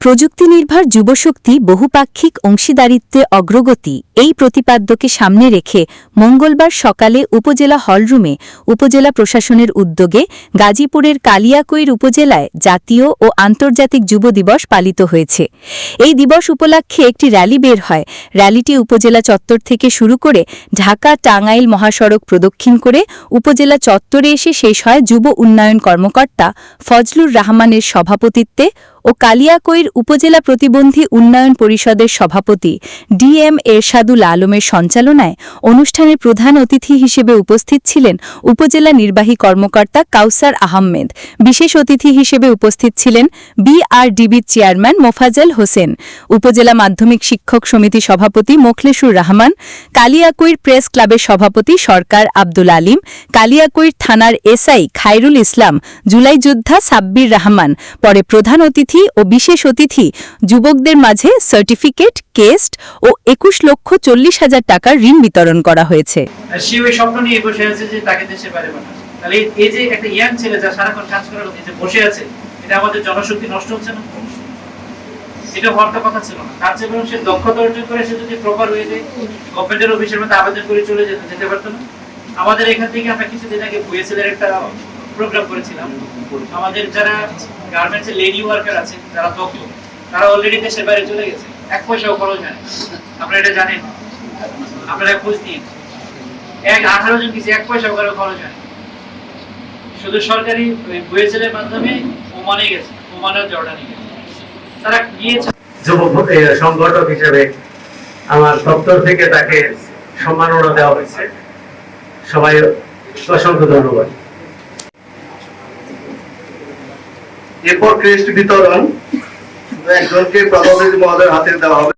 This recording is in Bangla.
প্রযুক্তি নির্ভর যুবশক্তি বহুপাক্ষিক অংশীদারিত্বে অগ্রগতি, এই প্রতিপাদ্যকে সামনে রেখে মঙ্গলবার সকালে উপজেলা হলরুমে উপজেলা প্রশাসনের উদ্যোগে গাজীপুরের কালিয়াকৈর উপজেলায় জাতীয় ও আন্তর্জাতিক যুব দিবস পালিত হয়েছে। এই দিবস উপলক্ষে একটি র্যালি বের হয়। র্যালিটি উপজেলা চত্বর থেকে শুরু করে ঢাকা টাঙ্গাইল মহাসড়ক প্রদক্ষিণ করে উপজেলা চত্বরে এসে শেষ হয় যুব উন্নয়ন কর্মকর্তা ফজলুর রহমানের সভাপতিত্বে ও কালিয়াকৈর উপজেলা প্রতিবন্ধী উন্নয়ন পরিষদের সভাপতি ডিএম এরশাদুল আলমের সঞ্চালনায় অনুষ্ঠানের প্রধান অতিথি হিসেবে উপস্থিত ছিলেন উপজেলা নির্বাহী কর্মকর্তা কাউসার আহমেদ। বিশেষ অতিথি হিসেবে উপস্থিত ছিলেন বিআরডিবির চেয়ারম্যান মোফাজেল হোসেন, উপজেলা মাধ্যমিক শিক্ষক সমিতি সভাপতি মোখলেসুর রহমান, কালিয়াকুইর প্রেস ক্লাবের সভাপতি সরকার আব্দুল আলিম, কালিয়াকুইর থানার এসআই খায়রুল ইসলাম, জুলাই যোদ্ধা সাব্বির রহমান, পরে প্রধান অতিথি ও বিশেষ অতিথি যুবকদের মাঝে সার্টিফিকেট, কেস্ট ও একুশ লক্ষ চল্লিশ হাজার টাকার ঋণ বিতরণ করা হয়েছে। আমাদের করে চলে যেতে পারতো না। আমাদের এখান থেকে আমরা কিছুদিন আগে একটা প্রোগ্রাম করেছিলাম। আমাদের যারা গার্মেন্টসের লেডি ওয়ার্কার আছে, যারা দক্ষ তারা অলরেডি দেশের বাইরে চলে গেছে। এক পয়সাও খরচ হয় আপনারা এটা জানেন? আপনারা খোঁজ দিন এক আঠারো জন কিছু এক খরচ হয় শুধু সরকারি মাধ্যমে ওমানে গেছে ওমানে জর্ডানে গেছে। তারা গিয়েছে। সংগঠক হিসেবে আমার দপ্তর থেকে তাকে সম্মাননা দেওয়া হয়েছে। সবাই অসংখ্য ধন্যবাদ। এরপর ক্রেস্ট বিতরণ একজনকে প্রধানমন্ত্রী মহোদয়ের হাতে দেওয়া হবে।